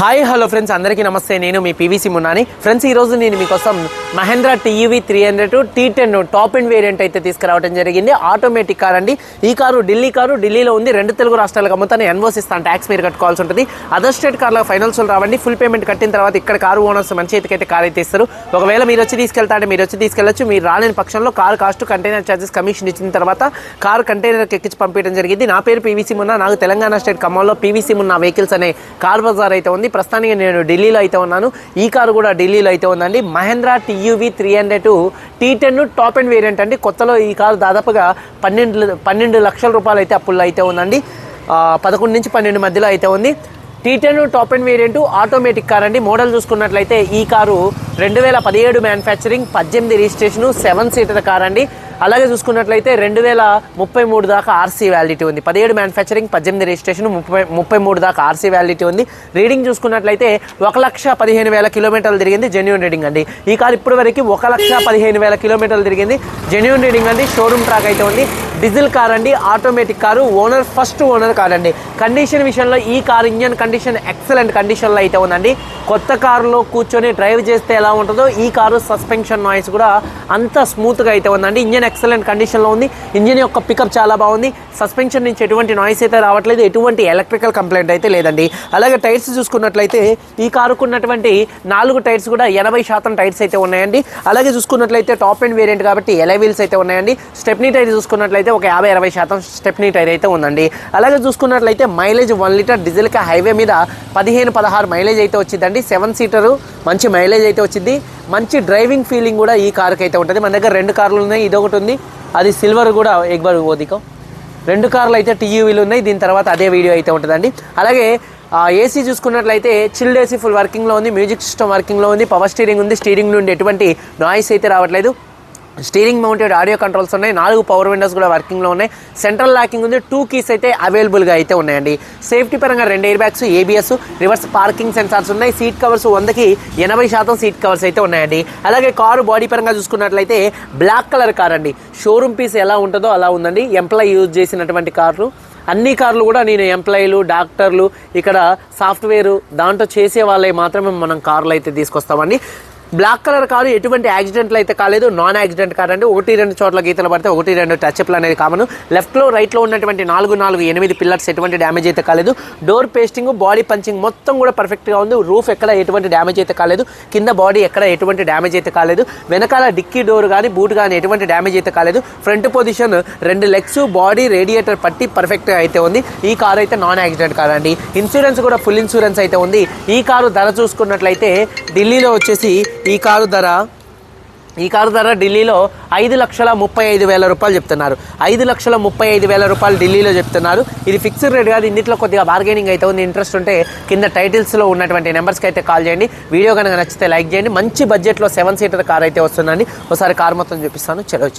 Hi hello friends అందరికీ నమస్తే. నేను మీ పీవీసీ మున్నాని. ఫ్రెండ్స్ ఈ రోజు నేను మీకోసం Mahindra TV three hundred T ten top end variant అయితే తీసుకురావడం జరిగింది. ఆటోమేటిక్ కార్ అండి. ఈ కారు ఢిల్లీ కారు. ఢిల్లీలో ఉంది. రెండు తెలుగు రాష్ట్రాలకు అమ్ముతాను ఎన్వోస్ ఇస్తాను ట్యాక్స్ మీరు కట్టుకోవాల్సి ఉంటుంది. అదర్ స్టేట్ కార్లో ఫైనల్స్ రావండి. ఫుల్ పేమెంట్ కట్టిన తర్వాత ఇక్కడ కారు ఓనర్స్ మంచి అయితే కార్ అయితే ఇస్తారు. ఒకవేళ మీరు వచ్చి తీసుకెళ్తా అంటే మీరు వచ్చి తీసుకెళ్ళచ్చు. మీరు రాలేని పక్షంలో car cost container charges commission ఇచ్చిన తర్వాత కార్ కంటైనర్కి ఎక్కించి పంపించడం జరిగింది. నా పేరు పీవీసీ మున్నా. నాకు తెలంగాణ స్టేట్ ఖమ్మంలో పీవీసీ మున్నా వెహికల్స్ అనే కార్ బజార్ అయితే ఉంది. ప్రస్తుతానికి నేను ఢిల్లీలో అయితే ఉన్నాను. ఈ కారు కూడా ఢిల్లీలో అయితే ఉందండి. Mahindra TUV three hundred T ten top end variant అండి. కొత్తలో ఈ కారు దాదాపుగా పన్నెండు పన్నెండు లక్షల రూపాయలు అయితే అప్పుల్లో అయితే ఉందండి. పదకొండు నుంచి పన్నెండు మధ్యలో అయితే ఉంది. T ten top end variant automatic car అండి. మోడల్ చూసుకున్నట్లయితే ఈ కారు రెండు వేల పదిహేడు మ్యానుఫ్యాక్చరింగ్ పద్దెనిమిది రిజిస్ట్రేషను సెవెన్ సీటర్ కార్ అండి అలాగే చూసుకున్నట్లయితే రెండు వేల ముప్పై మూడు దాకా ఆర్సీ వ్యాలిడిటీ ఉంది. పదిహేడు మ్యానుఫ్యాక్చరింగ్ పద్దెనిమిది రిజిస్ట్రేషన్ ముప్పై ముప్పై మూడు దాకా ఆర్సీ వ్యాలిడిటీ ఉంది. రీడింగ్ చూసుకున్నట్లయితే ఒక లక్ష పదిహేను వేల కిలోమీటర్లు తిరిగింది జెన్యున్ రీడింగ్ అండి. ఈ కార్ ఇప్పటి వరకు ఒక లక్ష పదిహేను వేల కిలోమీటర్లు తిరిగింది జెన్యున్ రీడింగ్ అండి. షోరూమ్ ట్రాక్ అయితే ఉంది. డీజిల్ కార్ అండి. Automatic car. Owner first owner car అండి. కండిషన్ విషయంలో ఈ కార్ ఇంజన్ కండిషన్ ఎక్సలెంట్ కండిషన్లో అయితే ఉందండి. కొత్త కారులో కూర్చొని డ్రైవ్ చేస్తే ఎలా ఉంటుందో ఈ కారు సస్పెన్షన్ నాయిస్ కూడా అంత స్మూత్గా అయితే ఉందండి. ఇంజన్ ఎక్సలెంట్ కండిషన్లో ఉంది. ఇంజన్ యొక్క పికప్ చాలా బాగుంది. సస్పెన్షన్ నుంచి ఎటువంటి నాయిస్ అయితే రావట్లేదు. ఎటువంటి ఎలక్ట్రికల్ కంప్లైంట్ అయితే లేదండి. అలాగే టైర్స్ చూసుకున్నట్లయితే ఈ కారుకు ఉన్నటువంటి నాలుగు టైర్స్ కూడా ఎనభై శాతం టైర్స్ అయితే ఉన్నాయండి. అలాగే చూసుకున్నట్లయితే టాప్ అండ్ వేరియంట్ కాబట్టి ఎలై వీల్స్ అయితే ఉన్నాయండి. స్టెప్నీ టైర్ చూసుకున్నట్లయితే ఒక యాభై అరవై శాతం స్టెప్నీ టైర్ అయితే ఉందండి. అలాగే చూసుకున్నట్లయితే మైలేజ్ వన్ లీటర్ డీజిల్కి హైవే మీద పదిహేను పదహారు మైలేజ్ అయితే వచ్చిందండి. సెవెన్ సీటరు మంచి మైలేజ్ అయితే వచ్చింది. మంచి డ్రైవింగ్ ఫీలింగ్ కూడా ఈ కార్కి అయితే ఉంటుంది. మన దగ్గర రెండు కార్లు ఉన్నాయి. ఇది ఒకటి ఉంది. అది సిల్వర్ కూడా ఎగ్బర్ ఓదికం. రెండు కార్లు అయితే టీయూవీలు ఉన్నాయి. దీని తర్వాత అదే వీడియో అయితే ఉంటుందండి. అలాగే ఏసీ చూసుకున్నట్లయితే చిల్డ్ ఏసీ ఫుల్ వర్కింగ్లో ఉంది. మ్యూజిక్ సిస్టమ్ వర్కింగ్లో ఉంది. పవర్ స్టీరింగ్ ఉంది. స్టీరింగ్ నుండి ఎటువంటి నాయిస్ అయితే రావట్లేదు. స్టీరింగ్ మౌంటెడ్ ఆడియో కంట్రోల్స్ ఉన్నాయి. నాలుగు పవర్ విండోస్ కూడా వర్కింగ్లో ఉన్నాయి. సెంట్రల్ లాకింగ్ ఉంది. టూ కీస్ అయితే అవైలబుల్గా అయితే ఉన్నాయండి. సేఫ్టీ పరంగా రెండు air bags ABS reverse parking sensors ఉన్నాయి. సీట్ కవర్స్ వందకి ఎనభై శాతం సీట్ కవర్స్ అయితే ఉన్నాయండి. అలాగే కారు బాడీ పరంగా చూసుకున్నట్లయితే బ్లాక్ కలర్ కార్ అండి. షోరూమ్ పీస్ ఎలా ఉంటుందో అలా ఉందండి. ఎంప్లాయ్ యూజ్ చేసినటువంటి కార్లు. అన్ని కార్లు కూడా నేను ఎంప్లాయీలు డాక్టర్లు ఇక్కడ సాఫ్ట్వేర్ దాంట్లో చేసే వాళ్ళే మాత్రమే మనం కార్లు అయితే తీసుకొస్తామండి. బ్లాక్ కలర్ కారు ఎటువంటి యాక్సిడెంట్లు అయితే కాలేదు. నాన్ యాక్సిడెంట్ కార్ ఒకటి రెండు చోట్ల గీతలు పడితే ఒకటి రెండు టచ్ప్లు అనేది కామన్. లెఫ్ట్లో రైట్లో ఉన్నటువంటి నాలుగు నాలుగు ఎనిమిది పిల్లర్స్ ఎటువంటి డ్యామేజ్ అయితే కాలేదు. డోర్ పేస్టింగ్ బాడీ పంచింగ్ మొత్తం కూడా పర్ఫెక్ట్గా ఉంది. రూఫ్ ఎక్కడ ఎటువంటి డ్యామేజ్ అయితే కాలేదు. కింద బాడీ ఎక్కడ ఎటువంటి డ్యామేజ్ అయితే కాలేదు. వెనకాల డిక్కీ డోర్ కానీ బూట్ కానీ ఎటువంటి డ్యామేజ్ అయితే కాలేదు. ఫ్రంట్ పొజిషన్ రెండు లెగ్స్ బాడీ రేడియేటర్ పట్టి పర్ఫెక్ట్గా అయితే ఉంది. ఈ కారు అయితే నాన్ యాక్సిడెంట్ కార్ అండి ఇన్సూరెన్స్ కూడా ఫుల్ ఇన్సూరెన్స్ అయితే ఉంది. ఈ కారు ధర చూసుకున్నట్లయితే ఢిల్లీలో వచ్చేసి ఈ కారు ధర ఈ కారు ధర ఢిల్లీలో ఐదు లక్షల ముప్పై ఐదు వేల రూపాయలు చెప్తున్నారు. ఐదు లక్షల ముప్పై ఐదు వేల రూపాయలు ఢిల్లీలో చెప్తున్నారు. ఇది ఫిక్స్డ్ రేట్ కాదు ఇందులో కొద్దిగా బార్గెనింగ్ అయితే ఉంది. ఇంట్రెస్ట్ ఉంటే కింద టైటిల్స్లో ఉన్నటువంటి నెంబర్స్కి అయితే కాల్ చేయండి. వీడియో కనుక నచ్చితే లైక్ చేయండి. మంచి బడ్జెట్లో సెవెన్ సీటర్ కార్ అయితే వస్తుందండి. ఒకసారి కార్ మొత్తం చూపిస్తాను. చలో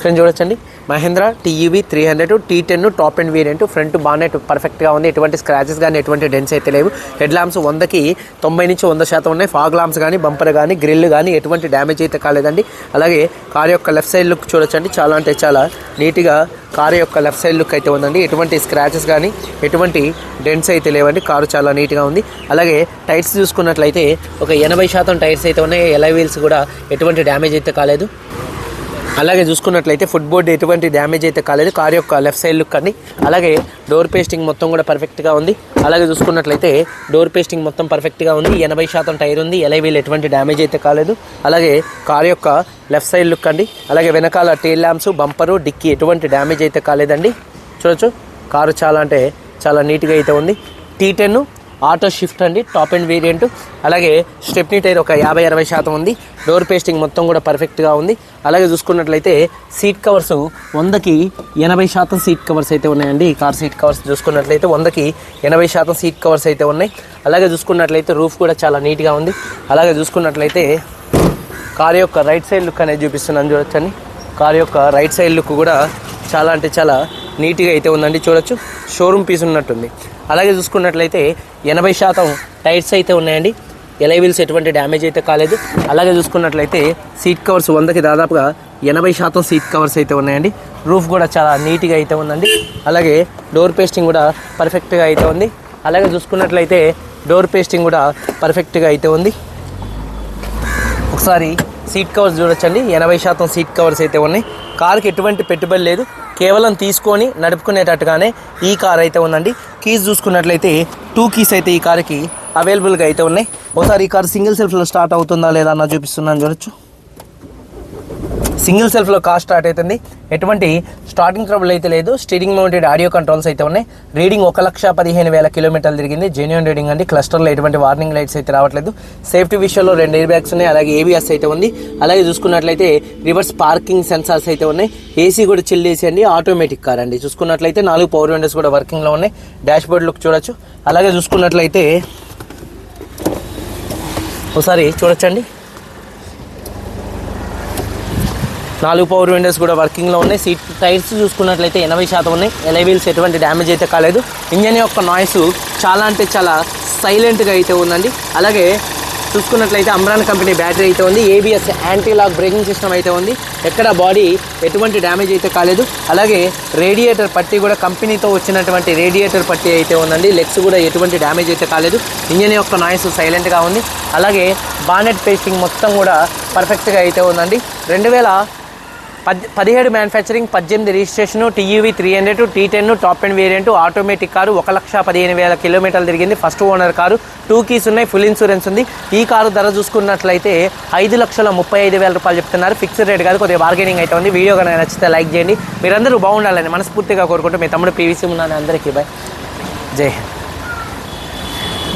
ఫ్రెండ్ చూడొచ్చండి. Mahindra TUV three hundred T ten top end variant front బాగానే పర్ఫెక్ట్గా ఉంది. ఎటువంటి స్క్రాచెస్ కానీ ఎటువంటి డెన్స్ అయితే లేవు. హెడ్ ల్యాంప్స్ వందకి తొంభై నుంచి వంద శాతం ఉన్నాయి. ఫాగ్ ల్యాంప్స్ కానీ బంపర్ కానీ గ్రిల్ కానీ ఎటువంటి డ్యామేజ్ అయితే కాలేదండి. అలాగే కార్ యొక్క లెఫ్ట్ సైడ్ లుక్ చూడొచ్చండి. చాలా అంటే చాలా నీట్గా కార్ యొక్క లెఫ్ట్ సైడ్ లుక్ అయితే ఉందండి. ఎటువంటి స్క్రాచెస్ కానీ ఎటువంటి డెంట్స్ అయితే లేవండి. కారు చాలా నీట్గా ఉంది. అలాగే టైర్స్ చూసుకున్నట్లయితే ఒక ఎనభై శాతం టైర్స్ అయితే ఉన్నాయి. ఎలై వీల్స్ కూడా ఎటువంటి డ్యామేజ్ అయితే కాలేదు. అలాగే చూసుకున్నట్లయితే ఫుడ్ బోర్డ్ ఎటువంటి డ్యామేజ్ అయితే కాలేదు. కార్ యొక్క లెఫ్ట్ సైడ్ లుక్ అండి అలాగే డోర్ పేస్టింగ్ మొత్తం కూడా పర్ఫెక్ట్గా ఉంది. అలాగే చూసుకున్నట్లయితే డోర్ పేస్టింగ్ మొత్తం పర్ఫెక్ట్గా ఉంది. ఎనభై శాతం టైర్ ఉంది. ఎలైవీల్ ఎటువంటి డ్యామేజ్ అయితే కాలేదు. అలాగే కార్ యొక్క లెఫ్ట్ సైడ్ లుక్ అండి. అలాగే వెనకాల టైల్ ల్యాంప్స్ బంపరు డిక్కీ ఎటువంటి డ్యామేజ్ అయితే కాలేదండి. చూడొచ్చు. కారు చాలా అంటే చాలా నీట్గా అయితే ఉంది. టీ టెన్ ఆటో షిఫ్ట్ అండి టాప్ అండ్ వేరియంట్. అలాగే స్టెప్నీ టైర్ ఒక యాభై అరవై శాతం ఉంది. డోర్ పేస్టింగ్ మొత్తం కూడా పర్ఫెక్ట్గా ఉంది. అలాగే చూసుకున్నట్లయితే సీట్ కవర్స్ వందకి ఎనభై శాతం సీట్ కవర్స్ అయితే ఉన్నాయండి. కార్ సీట్ కవర్స్ చూసుకున్నట్లయితే వందకి ఎనభై శాతం సీట్ కవర్స్ అయితే ఉన్నాయి. అలాగే చూసుకున్నట్లయితే రూఫ్ కూడా చాలా నీట్గా ఉంది. అలాగే చూసుకున్నట్లయితే కార్ యొక్క రైట్ సైడ్ లుక్ అనేది చూపిస్తున్నాను చూడొచ్చండి. కార్ యొక్క రైట్ సైడ్ లుక్ కూడా చాలా అంటే చాలా నీట్గా అయితే ఉందండి చూడొచ్చు. షోరూమ్ పీస్ ఉన్నట్టుంది. అలాగే చూసుకున్నట్లయితే ఎనభై శాతం టైర్స్ అయితే ఉన్నాయండి. ఎలైవిల్స్ ఎటువంటి డ్యామేజ్ అయితే కాలేదు. అలాగే చూసుకున్నట్లయితే సీట్ కవర్స్ వందకి దాదాపుగా ఎనభై శాతం సీట్ కవర్స్ అయితే ఉన్నాయండి. రూఫ్ కూడా చాలా నీట్గా అయితే ఉందండి. అలాగే డోర్ పేస్టింగ్ కూడా పర్ఫెక్ట్గా అయితే ఉంది. అలాగే చూసుకున్నట్లయితే డోర్ పేస్టింగ్ కూడా పర్ఫెక్ట్గా అయితే ఉంది. ఒకసారి సీట్ కవర్స్ చూడొచ్చండి. ఎనభై శాతం సీట్ కవర్స్ అయితే ఉన్నాయి. కార్కి ఎటువంటి పెట్టుబడి లేదు. కేవలం తీసుకొని నడుపుకునేటట్టుగానే ఈ కార్ అయితే ఉందండి. కీస్ చూసుకున్నట్లయితే టూ కీస్ అయితే ఈ కార్కి అవైలబుల్గా అయితే ఉన్నాయి. ఒకసారి ఈ కార్ సింగిల్ సెల్ఫ్లో స్టార్ట్ అవుతుందా లేదా అన్న చూపిస్తున్నాను చూడొచ్చు. సింగిల్ సెల్ఫ్లో కార్ స్టార్ట్ అవుతుంది. ఎటువంటి స్టార్టింగ్ ట్రబుల్ అయితే లేదు. స్టీరింగ్ మౌంటెడ్ ఆడియో కంట్రోల్స్ అయితే ఉన్నాయి. రీడింగ్ ఒక లక్ష పదిహేను వేల కిలోమీటర్లు తిరిగింది. జెన్యున్ రీడింగ్ అండి. క్లస్టర్లో ఎటువంటి వార్నింగ్ లైట్స్ అయితే రావట్లేదు. సేఫ్టీ విషయంలో రెండు ఎయిర్ బ్యాగ్స్ ఉన్నాయి. అలాగే ఏబిఎస్ అయితే ఉంది. అలాగే చూసుకున్నట్లయితే రివర్స్ పార్కింగ్ సెన్సార్స్ అయితే ఉన్నాయి. ఏసీ కూడా చిల్ ఏసీ అండి ఆటోమేటిక్ కార్ అండి. చూసుకున్నట్లయితే నాలుగు పవర్ విండోస్ కూడా వర్కింగ్లో ఉన్నాయి. డాష్ బోర్డ్ లుక్ చూడొచ్చు. అలాగే చూసుకున్నట్లయితే ఒకసారి చూడొచ్చండి. నాలుగు పవర్ విండోస్ కూడా వర్కింగ్లో ఉన్నాయి. సీట్ టైర్స్ చూసుకున్నట్లయితే ఎనభై శాతం ఉన్నాయి. ఎలై వీల్స్ ఎటువంటి డ్యామేజ్ అయితే కాలేదు. ఇంజన్ యొక్క నాయిస్ చాలా అంటే చాలా సైలెంట్గా అయితే ఉందండి. అలాగే చూసుకున్నట్లయితే అమ్రాన్ కంపెనీ బ్యాటరీ అయితే ఉంది. ABS anti lock braking system అయితే ఉంది. ఎక్కడ బాడీ ఎటువంటి డ్యామేజ్ అయితే కాలేదు. అలాగే రేడియేటర్ పట్టి కూడా కంపెనీతో వచ్చినటువంటి రేడియేటర్ పట్టి అయితే ఉందండి. లెగ్స్ కూడా ఎటువంటి డ్యామేజ్ అయితే కాలేదు. ఇంజన్ యొక్క నాయిస్ సైలెంట్గా ఉంది. అలాగే బానెట్ పేస్టింగ్ మొత్తం కూడా పర్ఫెక్ట్గా అయితే ఉందండి. రెండు వేల పదిహేడు మ్యానుఫ్యాక్చరింగ్ పద్దెనిమిది registration TUV three hundred T ten top end variant automatic car ఒక లక్ష పదిహేను వేల కిలోమీటర్లు తిరిగింది. First owner car. Two keys ఉన్నాయి. ఫుల్ ఇన్సూరెన్స్ ఉంది. ఈ కారు ధర చూసుకున్నట్లయితే ఐదు లక్షల ముప్పై ఐదు వేల రూపాయలు చెప్తున్నారు. ఫిక్స్డ్ రేట్ కాదు కొద్దిగా బార్గెనింగ్ అయితే ఉంది. వీడియో కనుక నచ్చితే లైక్ చేయండి. మీరందరూ బాగుండాలని మనస్ఫూర్తిగా కోరుకుంటూ మీ తమ్ముడు పీవీసీ ఉన్నాను. అందరికీ బాయ్ జై హింద్.